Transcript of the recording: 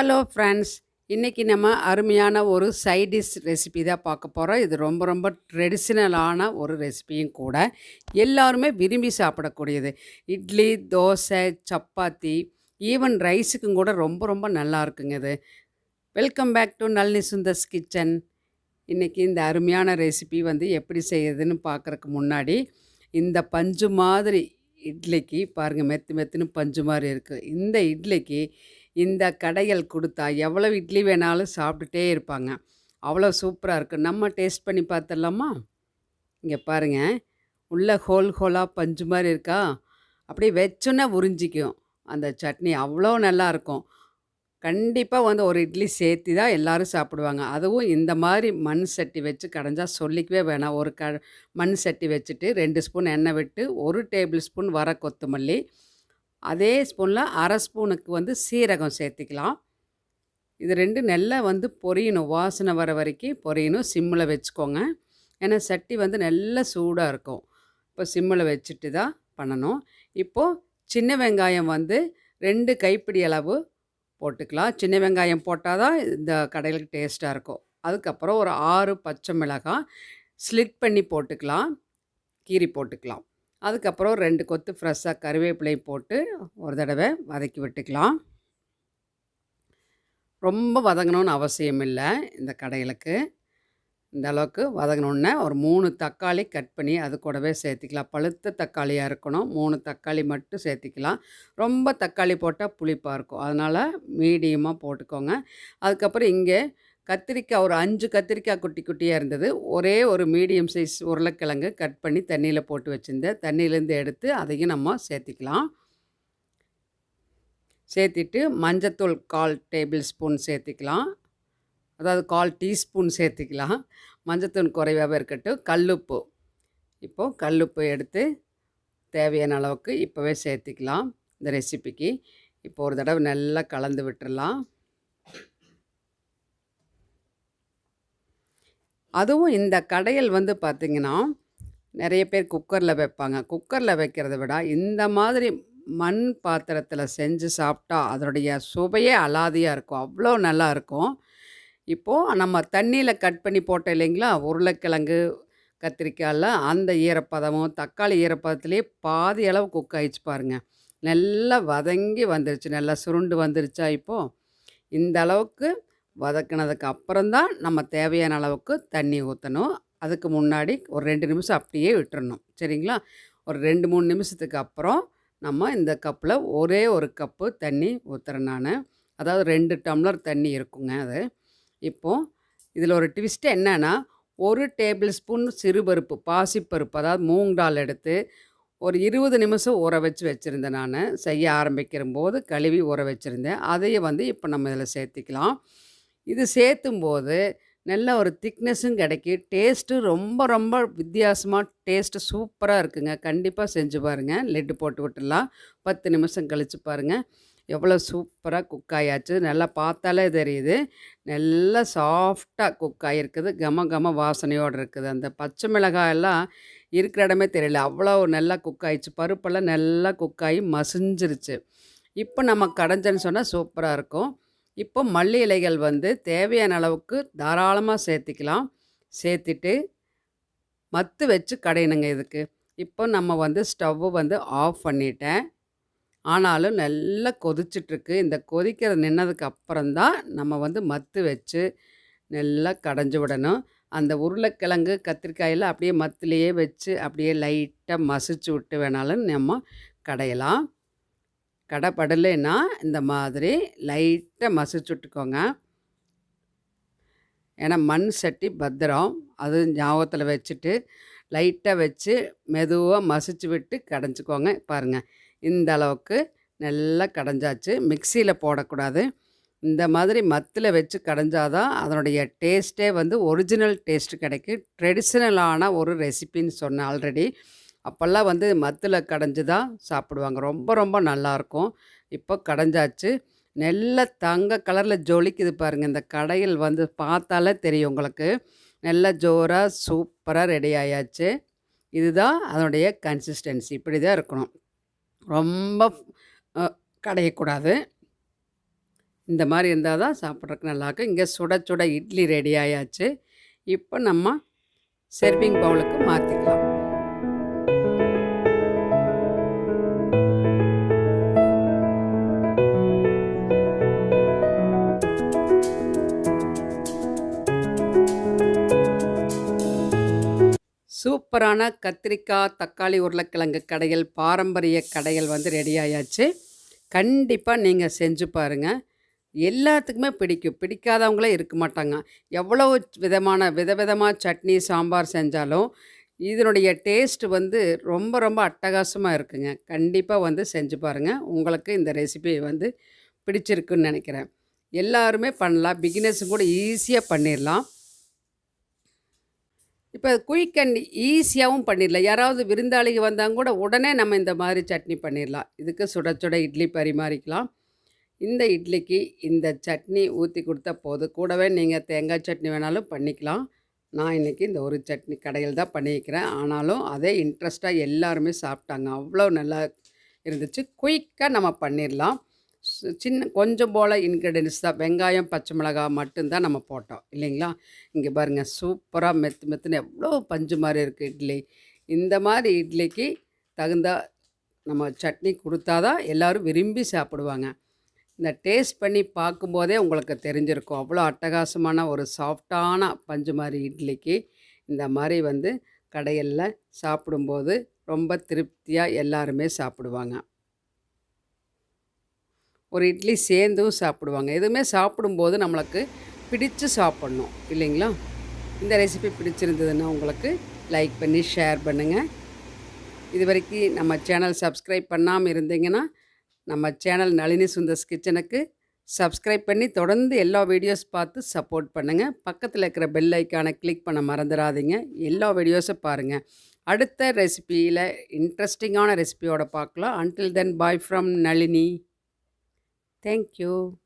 Hello friends இன்றைக்கி நம்ம அருமையான ஒரு சைடிஷ் ரெசிபி தான் பார்க்க போகிறோம் இது ரொம்ப ரொம்ப ட்ரெடிஷ்னலான ஒரு ரெசிபியும் கூட எல்லாருமே விரும்பி சாப்பிடக்கூடியது. இட்லி தோசை சப்பாத்தி ஈவன் ரைஸுக்கும் கூட ரொம்ப ரொம்ப நல்லா இருக்குங்க இது. Welcome back to Nalini Sundar's kitchen இன்றைக்கி இந்த அருமையான ரெசிபி வந்து எப்படி செய்யுதுன்னு பார்க்குறக்கு முன்னாடி இந்த பஞ்சு மாதிரி இட்லிக்கு பாருங்கள் மெத்து மெத்துன்னு பஞ்சு மாதிரி இருக்குது இந்த இட்லிக்கு இந்த கடைகள் கொடுத்தா எவ்வளோ இட்லி வேணாலும் சாப்பிட்டுட்டே இருப்பாங்க. அவ்வளோ சூப்பராக இருக்குது நம்ம டேஸ்ட் பண்ணி பார்த்துடலாமா இங்கே பாருங்கள் உள்ளே ஹோல் ஹோலாக பஞ்சு மாதிரி இருக்கா? அப்படியே வச்சோன்னே உறிஞ்சிக்கும். அந்த சட்னி அவ்வளோ நல்லாயிருக்கும் கண்டிப்பாக வந்து ஒரு இட்லி சேர்த்து தான் எல்லோரும் சாப்பிடுவாங்க. அதுவும் இந்த மாதிரி மண் சட்டி வச்சு கடைஞ்சா சொல்லிக்கவே வேணாம். ஒரு க மண் சட்டி வச்சுட்டு ரெண்டு ஸ்பூன் எண்ணெய் விட்டு ஒரு டேபிள் ஸ்பூன் வர கொத்தமல்லி அதே ஸ்பூனில் அரை ஸ்பூனுக்கு வந்து சீரகம் சேர்த்திக்கலாம். இது ரெண்டு நல்லா வந்து பொரியணும். வாசனை வர வரைக்கும் பொரியணும். சிம்மில் வச்சுக்கோங்க. ஏன்னா சட்டி வந்து நல்லா சூடாக இருக்கும். இப்போ சிம்மில் வச்சுட்டு தான் பண்ணணும். இப்போது சின்ன வெங்காயம் வந்து ரெண்டு கைப்பிடி அளவு போட்டுக்கலாம். சின்ன வெங்காயம் போட்டால் தான் இந்த கடையிலுக்கு டேஸ்ட்டாக இருக்கும். அதுக்கப்புறம் ஒரு ஆறு பச்சை மிளகாய் ஸ்லிட் பண்ணி போட்டுக்கலாம். கீரி போட்டுக்கலாம். அதுக்கப்புறம் ரெண்டு கொத்து ஃப்ரெஷ்ஷாக கருவேப்பிலை போட்டு ஒரு தடவை வதக்கி விட்டுக்கலாம். ரொம்ப வதங்கணும்னு அவசியம் இல்லை இந்த கடைகளுக்கு. இந்த அளவுக்கு வதங்கினோடனே ஒரு மூணு தக்காளி கட் பண்ணி அது கூடவே சேர்த்திக்கலாம். பழுத்த தக்காளியாக இருக்கணும் மூணு தக்காளி மட்டும் சேர்த்திக்கலாம். ரொம்ப தக்காளி போட்டால் புளிப்பாக இருக்கும். அதனால் மீடியமாக போட்டுக்கோங்க. அதுக்கப்புறம் இங்கே கத்திரிக்காய் ஒரு அஞ்சு கத்திரிக்காய் குட்டி குட்டியாக இருந்தது. ஒரே ஒரு மீடியம் சைஸ் உருளைக்கிழங்கு கட் பண்ணி தண்ணியில் போட்டு வச்சுருந்தேன். தண்ணியிலேருந்து எடுத்து அதையும் நம்ம சேர்த்திக்கலாம். சேர்த்திட்டு மஞ்சத்தூள் கால் டேபிள் ஸ்பூன் சேர்த்திக்கலாம். அதாவது கால் டீஸ்பூன் சேர்த்துக்கலாம். மஞ்சத்தூள் குறைவாகவே இருக்கட்டும். கல்லுப்பு. இப்போது கல்லுப்பு எடுத்து தேவையான அளவுக்கு இப்போவே சேர்த்திக்கலாம். இந்த ரெசிபிக்கு. இப்போ ஒரு தடவை நல்லா கலந்து விட்டுடலாம் அதுவும் இந்த கடையில் வந்து பார்த்திங்கன்னா நிறைய பேர் குக்கரில் வைப்பாங்க. குக்கரில் வைக்கிறத விட இந்த மாதிரி மண் பாத்திரத்தில் செஞ்சு சாப்பிட்டா அதனுடைய சுவையே அலாதியாக இருக்கும். அவ்வளோ நல்லா இருக்கும். இப்போது நம்ம தண்ணியில் கட் பண்ணி போட்டோம் இல்லைங்களா? உருளைக்கிழங்கு கத்திரிக்காயில் அந்த ஈரப்பதமும் தக்காளி ஈரப்பதத்துலேயே பாதி அளவு குக் ஆயிடுச்சு பாருங்கள் நல்லா வதங்கி வந்துருச்சு. நல்லா சுருண்டு வந்துருச்சா இப்போது இந்த அளவுக்கு வதக்கினதுக்கு அப்புறம்தான் நம்ம தேவையான அளவுக்கு தண்ணி ஊற்றணும் அதுக்கு முன்னாடி ஒரு ரெண்டு நிமிஷம் அப்படியே விட்டுறணும். சரிங்களா? ஒரு ரெண்டு மூணு நிமிஷத்துக்கு அப்புறம் நம்ம இந்த கப்பில் ஒரே ஒரு கப்பு தண்ணி ஊற்றுறேன் நான். அதாவது ரெண்டு டம்ளர் தண்ணி இருக்குங்க அது. இப்போது இதில் ஒரு ட்விஸ்ட்டு என்னென்னா ஒரு டேபிள் ஸ்பூன் சிறுபருப்பு பாசிப்பருப்பு அதாவது மூங் டால் எடுத்து ஒரு இருபது நிமிஷம் ஊற வச்சு வச்சுருந்தேன் நான். செய்ய ஆரம்பிக்கிற போது கழுவி ஊற வச்சுருந்தேன். அதையே வந்து இப்போ நம்ம இதில் சேர்த்திக்கலாம். இது சேர்த்தும் போது நல்ல ஒரு திக்னஸும் கிடைக்கி டேஸ்ட்டு ரொம்ப ரொம்ப வித்தியாசமாக டேஸ்ட்டு சூப்பராக இருக்குங்க. கண்டிப்பாக செஞ்சு பாருங்கள் லெட்டு போட்டு விட்டுடலாம். பத்து நிமிஷம் கழித்து பாருங்கள் எவ்வளோ சூப்பராக குக் ஆயாச்சு. நல்லா பார்த்தாலே தெரியுது. நல்லா சாஃப்டாக குக் ஆகிருக்குது கம கம வாசனையோடு இருக்குது. அந்த பச்சை மிளகாயெல்லாம் இருக்கிற இடமே தெரியல. அவ்வளோ நல்லா குக் ஆயிடுச்சு. பருப்பெல்லாம் நல்லா குக் ஆகி மசிஞ்சிருச்சு. இப்போ நம்ம கடைஞ்சன்னு சொன்னால் சூப்பராக இருக்கும். இப்போ மல்லி இலைகள் வந்து தேவையான அளவுக்கு தாராளமாக சேர்த்திக்கலாம். சேர்த்துட்டு மத்து வச்சு கடையணுங்க இதுக்கு. இப்போ நம்ம வந்து ஸ்டவ்வு வந்து ஆஃப் பண்ணிட்டேன். ஆனாலும் நல்லா கொதிச்சிட்ருக்கு. இந்த கொதிக்கிற நின்னதுக்கு அப்புறம்தான் நம்ம வந்து மத்து வச்சு நல்லா கடைஞ்சி விடணும். அந்த உருளைக்கிழங்கு கத்திரிக்காயில் அப்படியே மத்திலேயே வச்சு அப்படியே லைட்டாக மசிச்சு விட்டு வேணாலும் நம்ம கடையலாம். கடைப்படலைன்னா இந்த மாதிரி லைட்டாக மசிச்சு விட்டுக்கோங்க ஏன்னா மண் சட்டி பத்திரம் அது ஞாபகத்தில் வச்சுட்டு லைட்டாக வச்சு மெதுவாக மசிச்சு விட்டு கடைஞ்சிக்கோங்க. பாருங்கள் இந்த அளவுக்கு நல்லா கடைஞ்சாச்சு. மிக்சியில் போடக்கூடாது. இந்த மாதிரி மத்தில் வச்சு கடைஞ்சாதான் அதனுடைய டேஸ்ட்டே வந்து ஒரிஜினல் டேஸ்ட் கிடைக்கும். ட்ரெடிஷ்னலான ஒரு ரெசிபின்னு சொன்னேன் ஆல்ரெடி அப்போல்லாம் வந்து மத்தில் கடைஞ்சி தான் சாப்பிடுவாங்க. ரொம்ப ரொம்ப நல்லாயிருக்கும். இப்போ கடைஞ்சாச்சு. நல்ல தங்க கலரில் ஜொலிக்குது பாருங்கள் இந்த கடையில் வந்து பார்த்தாலே தெரியும் உங்களுக்கு. நல்ல ஜோராக சூப்பராக ரெடி ஆயாச்சு. இதுதான் அதனுடைய கன்சிஸ்டன்சி இப்படி தான் இருக்கணும். ரொம்ப கடையக்கூடாது. இந்த மாதிரி இருந்தால் தான் சாப்பிட்றதுக்கு நல்லாயிருக்கும். இங்கே சுட சுட இட்லி ரெடி ஆயாச்சு. இப்போ நம்ம செர்விங் பவுலுக்கு மாற்றிக்கலாம் சூப்பரான கத்திரிக்காய் தக்காளி உருளைக்கிழங்கு கடைகள் பாரம்பரிய கடைகள் வந்து ரெடி ஆயாச்சு. கண்டிப்பாக நீங்கள் செஞ்சு பாருங்கள் எல்லாத்துக்குமே பிடிக்கும். பிடிக்காதவங்களே இருக்க மாட்டாங்க. எவ்வளோ விதமான விதவிதமாக சட்னி சாம்பார் செஞ்சாலும் இதனுடைய டேஸ்ட் வந்து ரொம்ப ரொம்ப அட்டகாசமாக இருக்குங்க. கண்டிப்பாக வந்து செஞ்சு பாருங்கள் உங்களுக்கு இந்த ரெசிபி வந்து பிடிச்சிருக்குன்னு நினைக்கிறேன். எல்லாருமே பண்ணலாம். பிகினர்ஸும் கூட ஈஸியாக பண்ணிடலாம் இப்போ குயிக் அண்ட் ஈஸியாகவும் பண்ணிடலாம். யாராவது விருந்தாளிங்க வந்தாங்க கூட உடனே நம்ம இந்த மாதிரி சட்னி பண்ணிடலாம். இதுக்கு சுட சுட இட்லி பரிமாறிக்கலாம். இந்த இட்லிக்கு இந்த சட்னி ஊற்றி கொடுத்தா போதும். கூடவே நீங்கள் தேங்காய் சட்னி வேணாலும் பண்ணிக்கலாம். நான் இன்றைக்கி இந்த ஒரு சட்னி கடையில் தான் பண்ணியிருக்கிறேன். ஆனாலும் அதே இன்ட்ரெஸ்ட்டாக எல்லாருமே சாப்பிட்டாங்க. அவ்வளோ நல்லா இருந்துச்சு. குயிக்காக நம்ம பண்ணிடலாம். சின்ன கொஞ்சம் போல் இன்க்ரீடியன்ஸ் தான். வெங்காயம் பச்சை மிளகாய் மட்டும்தான் நம்ம போட்டோம். இல்லைங்களா? இங்கே பாருங்கள் சூப்பராக மெத்து மெத்துன்னு எவ்வளோ பஞ்சு மாதிரி இருக்குது இட்லி. இந்த மாதிரி இட்லிக்கு தகுந்த நம்ம சட்னி கொடுத்தா தான் எல்லோரும் விரும்பி சாப்பிடுவாங்க. இந்த டேஸ்ட் பண்ணி பார்க்கும்போதே உங்களுக்கு தெரிஞ்சிருக்கும். அவ்வளோ அட்டகாசமான ஒரு சாஃப்டான பஞ்சு மாதிரி இட்லிக்கு இந்த மாதிரி வந்து கடையில் சாப்பிடும்போது ரொம்ப திருப்தியாக எல்லாருமே சாப்பிடுவாங்க. ஒரு இட்லி சேர்ந்தும் சாப்பிடுவாங்க. எதுவுமே சாப்பிடும்போது நம்மளுக்கு பிடிச்சு சாப்பிட்ணும். இல்லைங்களா? இந்த ரெசிபி பிடிச்சிருந்ததுன்னா உங்களுக்கு லைக் பண்ணி ஷேர் பண்ணுங்கள் இது வரைக்கும் நம்ம சேனல் சப்ஸ்கிரைப் பண்ணாமல் இருந்தீங்கன்னா நம்ம சேனல் நளினி சுந்தர்ஸ் கிச்சனுக்கு சப்ஸ்கிரைப் பண்ணி தொடர்ந்து எல்லா வீடியோஸ் பார்த்து சப்போர்ட் பண்ணுங்கள் பக்கத்தில் இருக்கிற பெல் ஐக்கானை கிளிக் பண்ண மறந்துடாதீங்க. எல்லா வீடியோஸும் பாருங்கள் அடுத்த ரெசிபியில் இன்ட்ரெஸ்டிங்கான ரெசிபியோட பார்க்கலாம். Until then bye from Nalini. Thank you.